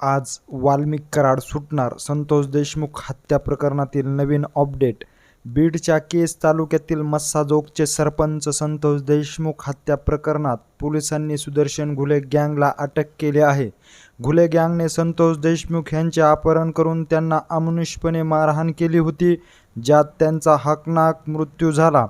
आज वाल्मिक कराड सुटणार. संतोष देशमुख हत्या प्रकरणातील नवीन अपडेट. बीडच्या केस तालुक्यातील मस्साजोगचे सरपंच संतोष देशमुख हत्या प्रकरणात पोलिसांनी सुदर्शन घुले गँगला अटक केली आहे. घुले गँगने संतोष देशमुख यांचे अपहरण करून त्यांना अमानुषपणे मारहाण केली होती ज्यात त्यांचा हकनाक मृत्यू झाला.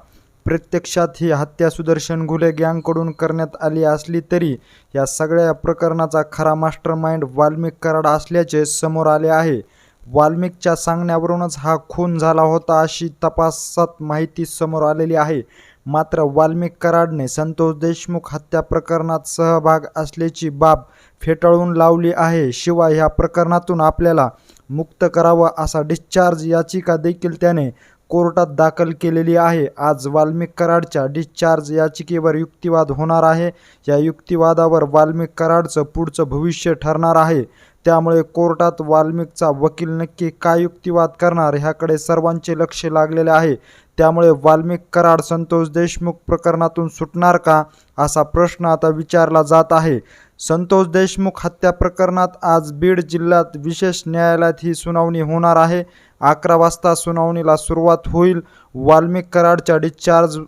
प्रत्यक्षात ही हत्या सुदर्शन घुले गँगकडून करण्यात आली असली तरी या सगळ्या प्रकरणाचा खरा मास्टर माइंड वाल्मिक कराड असल्याचे समोर आले आहे. वाल्मिकच्या सांगण्यावरूनच हा खून झाला होता अशी तपासात माहिती समोर आलेली आहे. मात्र वाल्मिक कराडने संतोष देशमुख हत्या प्रकरणात सहभाग असल्याची बाब फेटाळून लावली आहे. शिवाय ह्या प्रकरणातून आपल्याला मुक्त करावं असा डिस्चार्ज याचिका देखील त्याने कोर्टात दाखल केलेली आहे. आज वाल्मिक कराडच्या डिस्चार्ज याचिकेवर युक्तिवाद होणार आहे. या युक्तिवादावर वाल्मिक कराडचं पुढचं भविष्य ठरणार आहे. त्यामुळे कोर्टात वाल्मिकचा वकील नक्की काय युक्तिवाद करणार ह्याकडे सर्वांचे लक्ष लागलेले आहे. त्यामुळे वाल्मिक कराड संतोष देशमुख प्रकरणातून सुटणार का असा प्रश्न आता विचारला जात आहे. संतोष देशमुख हत्या प्रकरणात आज बीड जिल्ह्यात विशेष न्यायालयात ही सुनावणी होणार आहे. अकरा वाजता सुनावणीला सुरुवात होईल. वाल्मिक कराडच्या डिस्चार्ज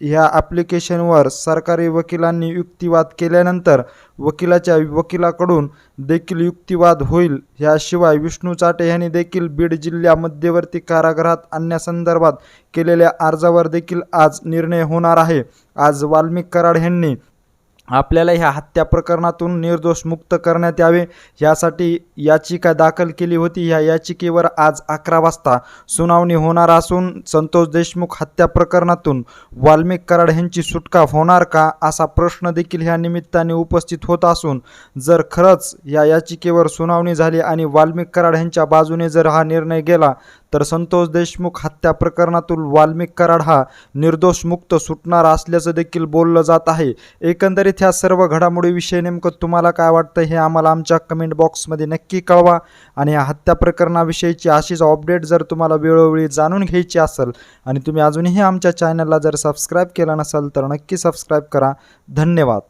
ह्या ॲप्लिकेशनवर सरकारी वकिलांनी युक्तिवाद केल्यानंतर वकिलाच्या वकिलाकडून देखील युक्तिवाद होईल. ह्याशिवाय विष्णू चाटे यांनी देखील बीड जिल्ह्या मध्यवर्ती कारागृहात आणण्यासंदर्भात केलेल्या अर्जावर देखील आज निर्णय होणार आहे. आज वाल्मिक कराड यांनी आपल्याला ह्या हत्या प्रकरणातून निर्दोष मुक्त करण्यात यावे. यासाठी याचिका दाखल केली होती. ह्या याचिकेवर आज अकरा वाजता सुनावणी होणार असून संतोष देशमुख हत्या प्रकरणातून वाल्मिक कराड यांची सुटका होणार का असा प्रश्न देखील ह्या निमित्ताने उपस्थित होत असून जर खरंच या याचिकेवर सुनावणी झाली आणि वाल्मिक कराड यांच्या बाजूने जर हा निर्णय गेला तर संतोष देशमुख हत्या प्रकरणातून वाल्मिक कराड हा निर्दोष मुक्त सुटणार असल्याचं देखील बोललं जात आहे. एकंदरीत ह्या सर्व घडामोडीविषयी नेमकं तुम्हाला काय वाटतं हे आम्हाला आमच्या कमेंट बॉक्समध्ये नक्की कळवा. आणि या हत्या प्रकरणाविषयीची अशीच अपडेट जर तुम्हाला वेळोवेळी जाणून घ्यायची असेल आणि तुम्ही अजूनही आमच्या चॅनलला जर सबस्क्राईब केलं नसेल तर नक्की सबस्क्राईब करा. धन्यवाद.